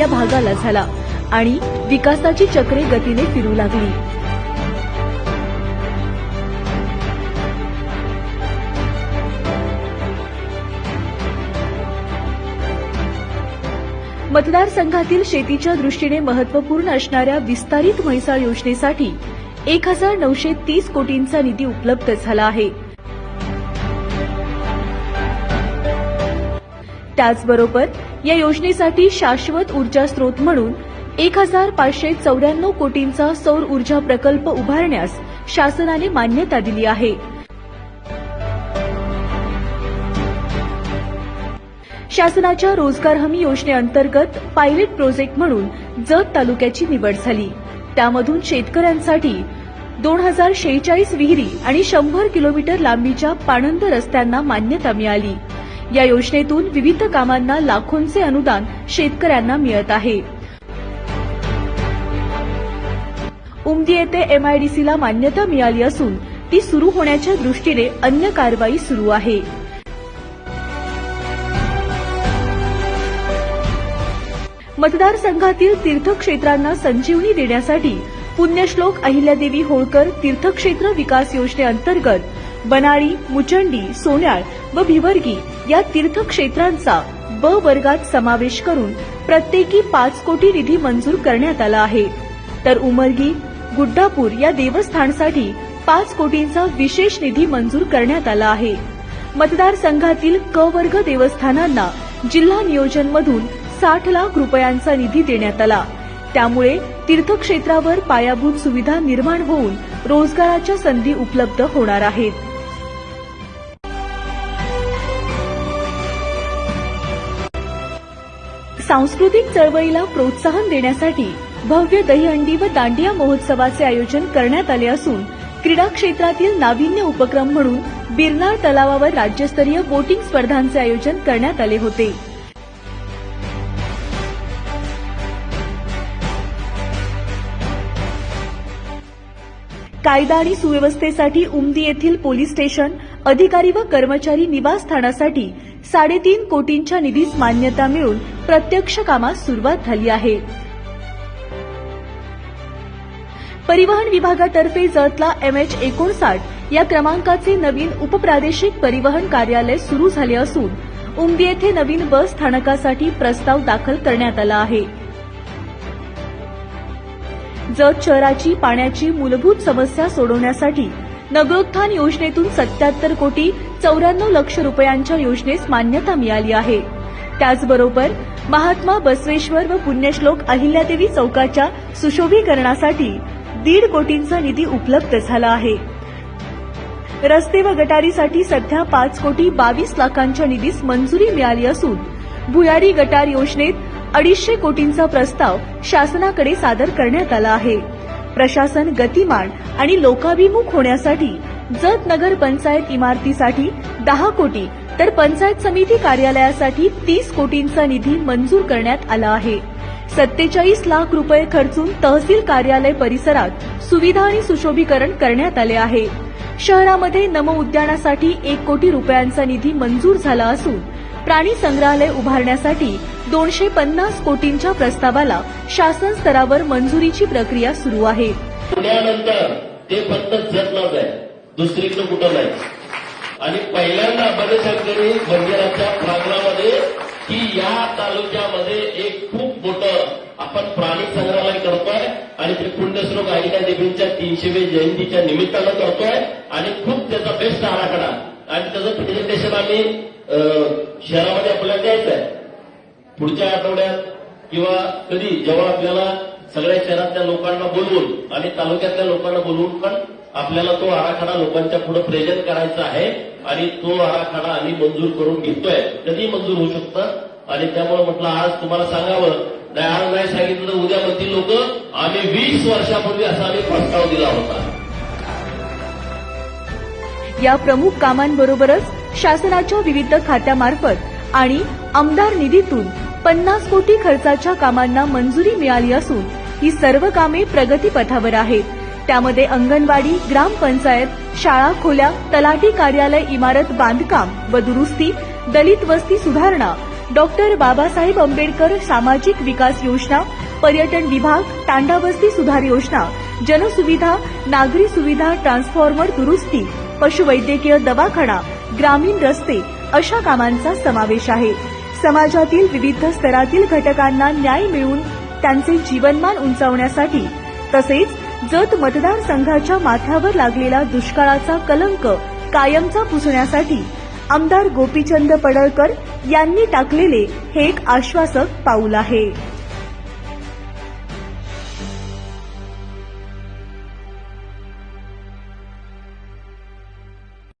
या भागाला झाला आणि विकासाची चक्रे गतीने फिरू लागली. मतदारसंघातील शेतीच्या दृष्टीने महत्त्वपूर्ण असणाऱ्या विस्तारित म्हैसाळ योजनेसाठी एक हजार नऊशे तीस कोटींचा निधी उपलब्ध झाला आहे. त्याचबरोबर या योजनेसाठी शाश्वत ऊर्जा स्रोत म्हणून एक हजार पाचशे चौऱ्याण्णव कोटींचा सौर ऊर्जा प्रकल्प उभारण्यास शासनाने मान्यता दिली आहे. शासनाच्या रोजगार हमी योजनेअंतर्गत पायलट प्रोजेक्ट म्हणून जत तालुक्याची निवड झाली. त्यामधून शेतकऱ्यांसाठी दोन हजार शेहेचाळीस विहिरी आणि शंभर किलोमीटर लांबीच्या पाणंद रस्त्यांना मान्यता मिळाली. या योजनेतून विविध कामांना लाखोंचे अनुदान शेतकऱ्यांना मिळत आहे. उमदी येथे एमआयडीसीला मान्यता मिळाली असून ती सुरू होण्याच्या दृष्टीने अन्य कारवाई सुरू आहे. मतदारसंघातील तीर्थक्षेत्रांना संजीवनी देण्यासाठी पुण्यश्लोक अहिल्यादेवी होळकर तीर्थक्षेत्र विकास योजनेअंतर्गत बनाळी मुचंडी सोन्याळ व भिवर्गी या तीर्थक्षेत्रांचा ब वर्गात समावेश करून प्रत्येकी पाच कोटी निधी मंजूर करण्यात आला आहे. तर उमरगी गुड्डापूर या देवस्थानसाठी पाच कोटींचा विशेष निधी मंजूर करण्यात आला आहे. मतदारसंघातील क वर्ग देवस्थानांना जिल्हा नियोजनमधून साठ लाख रुपयांचा निधी देण्यात आला. त्यामुळे तीर्थक्षेत्रावर पायाभूत सुविधा निर्माण होऊन रोजगाराच्या संधी उपलब्ध होणार आहेत. सांस्कृतिक चळवळीला प्रोत्साहन देण्यासाठी भव्य दहीहंडी व दांडिया महोत्सवाचे आयोजन करण्यात आले असून क्रीडा क्षेत्रातील नाविन्य उपक्रम म्हणून बिरनाळ तलावावर राज्यस्तरीय बोटिंग स्पर्धांचे आयोजन करण्यात आले होते. कायदा आणि सुव्यवस्थेसाठी उमदी येथील पोलीस स्टेशन अधिकारी व कर्मचारी निवासस्थानासाठी साडेतीन कोटींच्या निधीस मान्यता मिळून प्रत्यक्ष कामास सुरुवात झाली आहे. परिवहन विभागातर्फे जतला एम एच एकोणसाठ या क्रमांकाचे नवीन उपप्रादेशिक परिवहन कार्यालय सुरू झाले असून उमदी येथे नवीन बस स्थानकासाठी प्रस्ताव दाखल करण्यात आला आहे. जत शहराची पाण्याची मूलभूत समस्या सोडवण्यासाठी नगरोत्थान योजनेतून सत्याहत्तर कोटी चौऱ्याण्णव लक्ष रुपयांच्या योजनेस मान्यता मिळाली आहे. त्याचबरोबर महात्मा बसवेश्वर व पुण्यश्लोक अहिल्यादेवी चौकाच्या सुशोभीकरणासाठी दीड कोटींचा निधी उपलब्ध झाला आहे. रस्ते व गटारीसाठी सध्या पाच कोटी बावीस लाखांच्या निधीस मंजुरी मिळाली असून भुयारी गटार योजनेत अडीचशे कोटींचा प्रस्ताव शासनाकडे सादर करण्यात आला आहे. प्रशासन गतिमान आणि लोकाभिमुख होण्यासाठी जत नगर पंचायत इमारतीसाठी दहा कोटी तर पंचायत समिती कार्यालयासाठी तीस कोटींचा निधी मंजूर करण्यात आला आहे. सत्तेचाळीस लाख रुपये खर्चून तहसील कार्यालय परिसरात सुविधा आणि सुशोभीकरण करण्यात आले आहे. शहरामध्ये नम उद्यानासाठी एक कोटी रुपयांचा निधी मंजूर झाला असून प्राणी संग्रहालय उभारण्यासाठी दोनशे पन्नास कोटींच्या प्रस्तावाला शासन स्तरावर मंजुरीची प्रक्रिया सुरू आहे. पुण्यानंतर ते फक्त आहे दुसरीकडं कुठं नाही. आणि पहिल्यांदा बनेशंकरी मंदिराच्या प्रांगणामध्ये की या तालुक्यामध्ये एक खूप मोठं आपण प्राणी संग्रहालय करतोय आणि ते पुण्यश्लोक अहिल्या देवींच्या तीनशेवी जयंतीच्या निमित्तानं करतोय आणि खूप त्याचा बेस्ट आराखडा. आणि त्याचं प्रेझेंटेशन आम्ही शहरामध्ये आपल्याला द्यायचं आहे पुढच्या आठवड्यात किंवा कधी जेव्हा आपल्याला सगळ्या शहरातल्या लोकांना बोलवून आणि तालुक्यातल्या लोकांना बोलवून पण आपल्याला तो आराखडा लोकांच्या पुढे प्रेझेंट करायचा आहे आणि तो आराखडा आम्ही मंजूर करून घेतोय. कधी मंजूर होऊ शकतं. आणि त्यामुळे म्हटलं आज तुम्हाला सांगावं. नाही आज नाही सांगितलं तर उद्या म्हणतील लोक आम्ही वीस वर्षापूर्वी असा आम्ही प्रस्ताव दिला होता. या प्रमुख कामांबरोबरच शासनाच्या विविध खात्यामार्फत आणि आमदार निधीतून पन्नास कोटी खर्चाच्या कामांना मंजुरी मिळाली असून ही सर्व कामे प्रगतीपथावर आहेत. त्यामध्ये अंगणवाडी ग्रामपंचायत शाळा खोल्या तलाठी कार्यालय इमारत बांधकाम व दुरुस्ती दलित वस्ती सुधारणा डॉक्टर बाबासाहेब आंबेडकर सामाजिक विकास योजना पर्यटन विभाग तांडावस्ती सुधार योजना जनसुविधा नागरी सुविधा ट्रान्सफॉर्मर दुरुस्ती पशुवैद्यकीय दवाखाना ग्रामीण रस्ते अशा कामांचा समावेश आहे. समाजातील विविध स्तरातील घटकांना न्याय मिळवून त्यांचे जीवनमान उंचावण्यासाठी तसेच जत मतदारसंघाच्या माथ्यावर लागलेला दुष्काळाचा कलंक कायमचा पुसण्यासाठी आमदार गोपीचंद पडळकर यांनी टाकलेले हे एक आश्वासक पाऊल आहे.